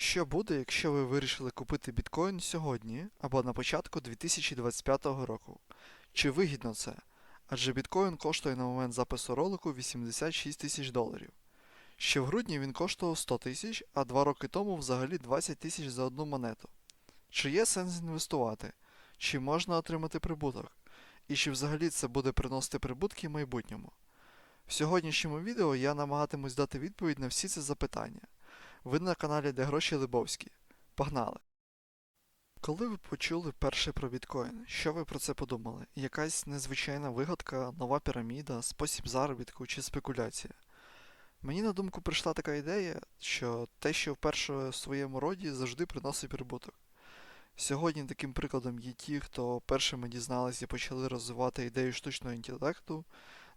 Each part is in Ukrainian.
Що буде, якщо ви вирішили купити біткоін сьогодні або на початку 2025 року? Чи вигідно це? Адже біткоін коштує на момент запису ролику 86 тисяч доларів. Ще в грудні він коштував 100 тисяч, а два роки тому взагалі 20 тисяч за одну монету. Чи є сенс інвестувати? Чи можна отримати прибуток? І чи взагалі це буде приносити прибутки в майбутньому? В сьогоднішньому відео я намагатимусь дати відповідь на всі ці запитання. Ви на каналі Де Гроші Либовські. Погнали! Коли ви почули перше про біткоін, що ви про це подумали? Якась незвичайна вигадка, нова піраміда, спосіб заробітку чи спекуляція? Мені на думку прийшла така ідея, що те, що вперше в своєму роді завжди приносить прибуток. Сьогодні таким прикладом є ті, хто першими дізналися і почали розвивати ідею штучного інтелекту,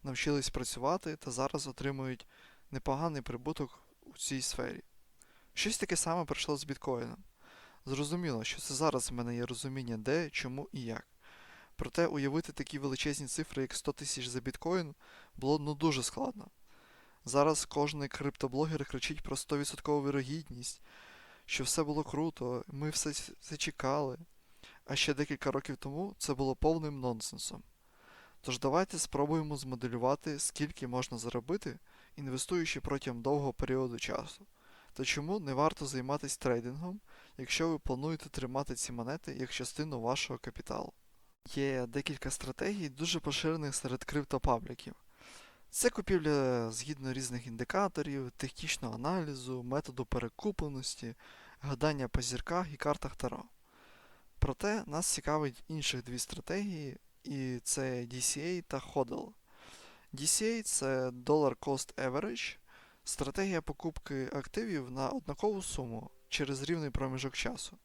навчились працювати та зараз отримують непоганий прибуток у цій сфері. Щось таке саме пройшло з біткоїном. Зрозуміло, що це зараз в мене є розуміння де, чому і як. Проте уявити такі величезні цифри, як 100 тисяч за біткоін, було ну дуже складно. Зараз кожен криптоблогер кричить про 100% вірогідність, що все було круто, ми все це чекали. А ще декілька років тому це було повним нонсенсом. Тож давайте спробуємо змоделювати, скільки можна заробити, інвестуючи протягом довгого періоду часу. То чому не варто займатися трейдингом, якщо ви плануєте тримати ці монети як частину вашого капіталу? Є декілька стратегій, дуже поширених серед криптопабліків. Це купівля згідно різних індикаторів, технічного аналізу, методу перекупленості, гадання по зірках і картах Таро. Проте нас цікавить інших дві стратегії, і це DCA та HODL. DCA це Dollar Cost Average, стратегія покупки активів на однакову суму через рівний проміжок часу.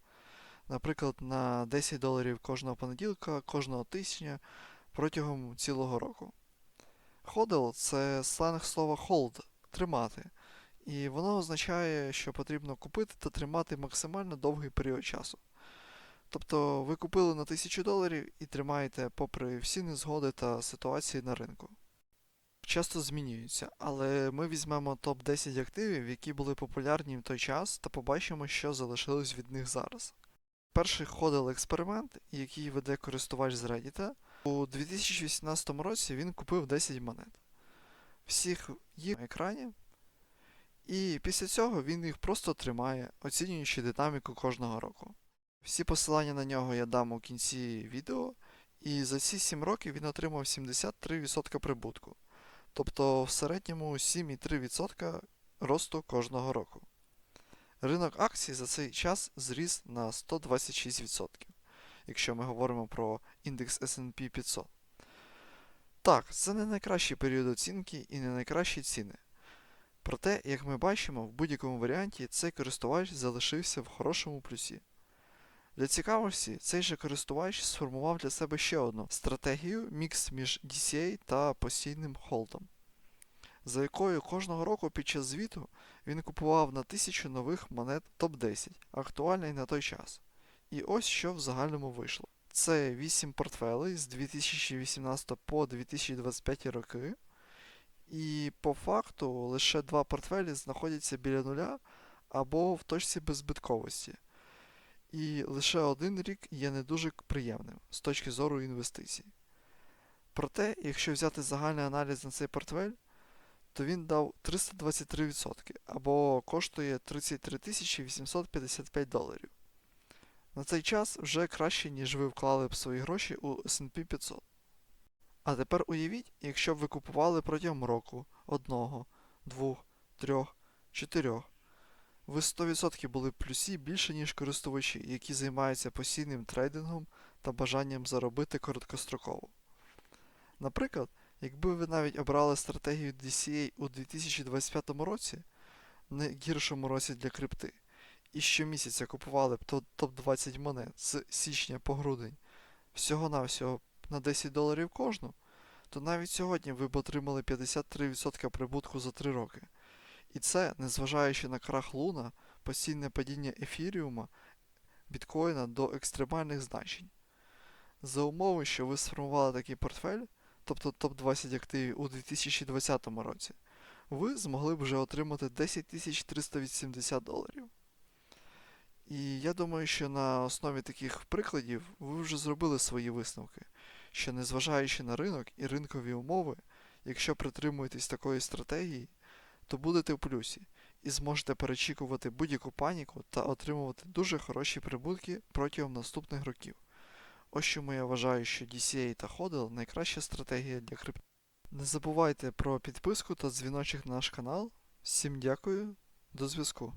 Наприклад, на 10 доларів кожного понеділка, кожного тижня протягом цілого року. HODL – це сленг слова hold тримати. І воно означає, що потрібно купити та тримати максимально довгий період часу. Тобто ви купили на 1000 доларів і тримаєте попри всі незгоди та ситуації на ринку. Часто змінюються, але ми візьмемо топ-10 активів, які були популярні в той час, та побачимо, що залишилось від них зараз. Перший ходил експеримент, який веде користувач з Reddit. У 2018 році він купив 10 монет. Всіх їх на екрані. І після цього він їх просто тримає, оцінюючи динаміку кожного року. Всі посилання на нього я дам у кінці відео, і за ці 7 років він отримав 73% прибутку. Тобто в середньому 7,3% росту кожного року. Ринок акцій за цей час зріс на 126%, якщо ми говоримо про індекс SP 500. Так, це не найкращий період оцінки і не найкращі ціни. Проте, як ми бачимо, в будь-якому варіанті цей користувач залишився в хорошому плюсі. Для цікавості, цей же користувач сформував для себе ще одну стратегію мікс між DCA та постійним холдом, за якою кожного року під час звіту він купував на 1000 нових монет топ-10, актуальний на той час. І ось що в загальному вийшло. Це 8 портфелей з 2018 по 2025 роки. І по факту лише два портфелі знаходяться біля нуля або в точці беззбитковості. І лише один рік є не дуже приємним з точки зору інвестицій. Проте, якщо взяти загальний аналіз на цей портфель, то він дав 323% або коштує 33 855 доларів. На цей час вже краще, ніж ви вклали б свої гроші у SP 500. А тепер уявіть, якщо б ви купували протягом року, одного, двох, трьох, чотирьох. Ви 100% були плюсі більше, ніж користувачі, які займаються постійним трейдингом та бажанням заробити короткостроково. Наприклад, якби ви навіть обрали стратегію DCA у 2025 році, найгіршому році для крипти, і щомісяця купували б топ-20 монет з січня по грудень, всього-навсього на 10 доларів кожну, то навіть сьогодні ви б отримали 53% прибутку за 3 роки. І це, незважаючи на крах луна, постійне падіння ефіріума, біткоїна до екстремальних значень. За умови, що ви сформували такий портфель, тобто топ-20 активів у 2020 році, ви змогли б вже отримати 10 380 доларів. І я думаю, що на основі таких прикладів ви вже зробили свої висновки, що незважаючи на ринок і ринкові умови, якщо притримуєтесь такої стратегії, то будете в плюсі і зможете перечікувати будь-яку паніку та отримувати дуже хороші прибутки протягом наступних років. Ось чому я вважаю, що DCA та HODL найкраща стратегія для крипто. Не забувайте про підписку та дзвіночок на наш канал. Всім дякую, до зв'язку.